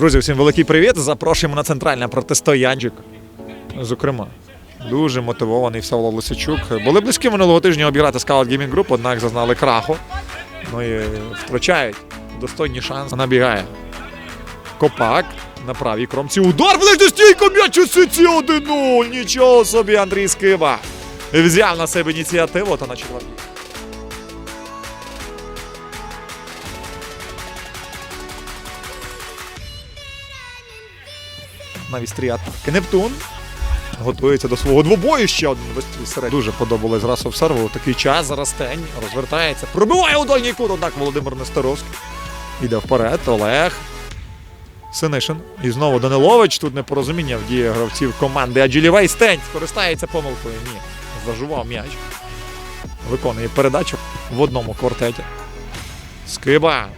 Друзі, всім великий привіт. Запрошуємо на центральне протистоянчик. Зокрема, дуже мотивований Всеволод Лисичук. Були близькі минулого тижня обіграти Scout Gaming Group, однак зазнали краху. Ну і втрачають достойні шанси. Набігає. Копак на правій кромці. Удар ближньо стійко м'яч у сиці 1-0. Нічого собі, Андрій Скиба. Взяв на себе ініціативу та на четвертій. На вістрі атаки. Нептун готується до свого двобою. Ще один серед. Дуже подобалось зразу в серву. Такий час зараз тень розвертається. Пробиває у дальній кут, однак Володимир Нестеровський. Іде вперед. Олег. Синишин. І знову Данилович. Тут непорозуміння в дії гравців команди. Аджилівей Стень скористається помилкою. Ні. Зажував м'яч. Виконує передачу в одному квартеті. Скиба.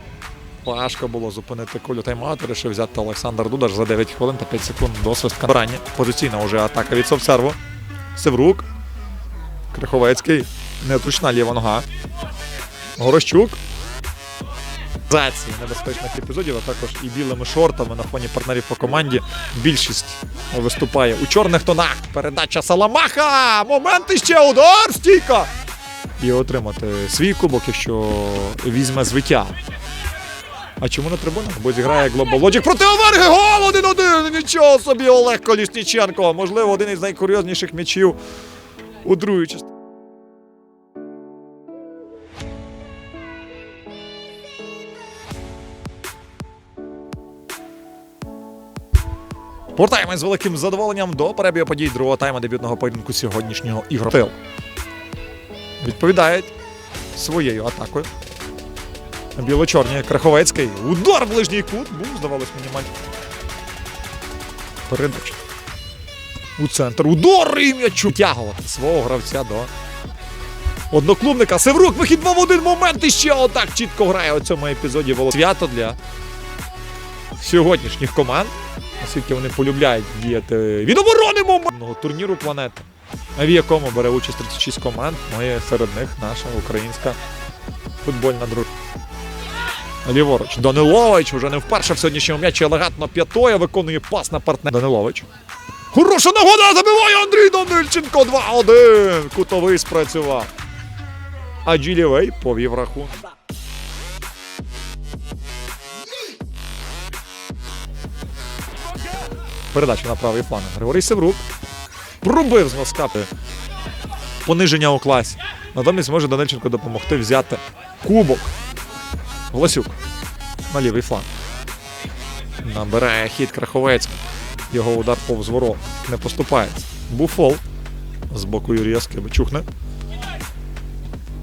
Важко було зупинити кулю тайм-ауту. Рішив взяти Олександр Дудаш за 9 хвилин та 5 секунд до свистка. Брані. Позиційна вже атака від Совсерву. Севрук. Криховецький. Неточна ліва нога. Горощук. Небезпечних епізодів, а також і білими шортами на фоні партнерів по команді. Більшість виступає у чорних тонах. Передача Саламаха! Момент іще удар! Стійка! І отримати свій кубок, якщо візьме звиття. А чому на трибунах? Бо зіграє Global Logic проти Оверги. Гол 1-1! Нічого собі Олег Колісніченко. Можливо, один із найкурйозніших м'ячів у другій частині. Повертаємось з великим задоволенням до перебігу подій другого тайму дебютного поєдинку сьогоднішнього ігротил. Відповідають своєю атакою. Біло-чорні Краховецький. Удар в ближній кут. Був, здавалось, мінімальний. Передача. У центр. Удар і м'ячу. Тягувати свого гравця до одноклубника. Севрук, вихід 2 в один момент. І ще отак чітко грає у цьому епізоді. Свято для сьогоднішніх команд. Оскільки вони полюбляють діяти від оборони моментного турніру планети. В якому бере участь 36 команд. Ну серед них наша українська футбольна дружина. Ліворуч. Данилович уже не вперше в сьогоднішньому м'ячі елегантно п'ятою виконує пас на партнера. Данилович. Хороша нагода! Забиває Андрій Данильченко 2-1. Кутовий спрацював. А Джилівей повів рахунок. Передача на правий фланг. Григорій Севрук. Пробив з носка. Пониження у класі. Натомість може Данильченко допомогти взяти кубок. Власюк на лівий фланг. Набирає хід Краховецький. Його удар повз ворот. Не поступає. Буфол. З боку Юрія Скиби. Чухне.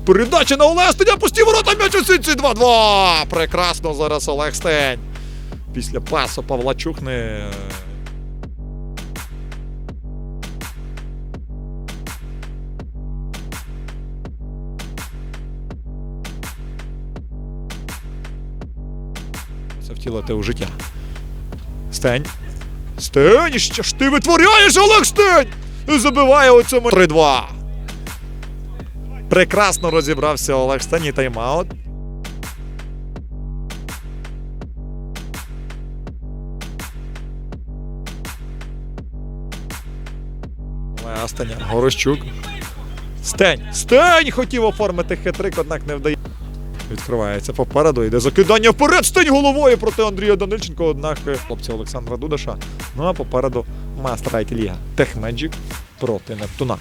Передача на Олег Стеня. Пусті ворота м'яч у сітці 2-2. Прекрасно зараз Олег Стень. Після пасу Павла Чухне. Це втілити у життя. Стень. Стень! Що ж ти витворяєш, Олег Стень? Забиває у цьому 3-2. Прекрасно розібрався Олег Стень і тайм-аут. Стеня. Горощук. Стень! Стень! Хотів оформити хитрик, однак не вдає. Відкривається попереду, йде закидання вперед, стень головою проти Андрія Данильченко, однак е, хлопця Олександра Дудаша. Ну а попереду Мастрайт Ліга Техмеджік проти Нептуна.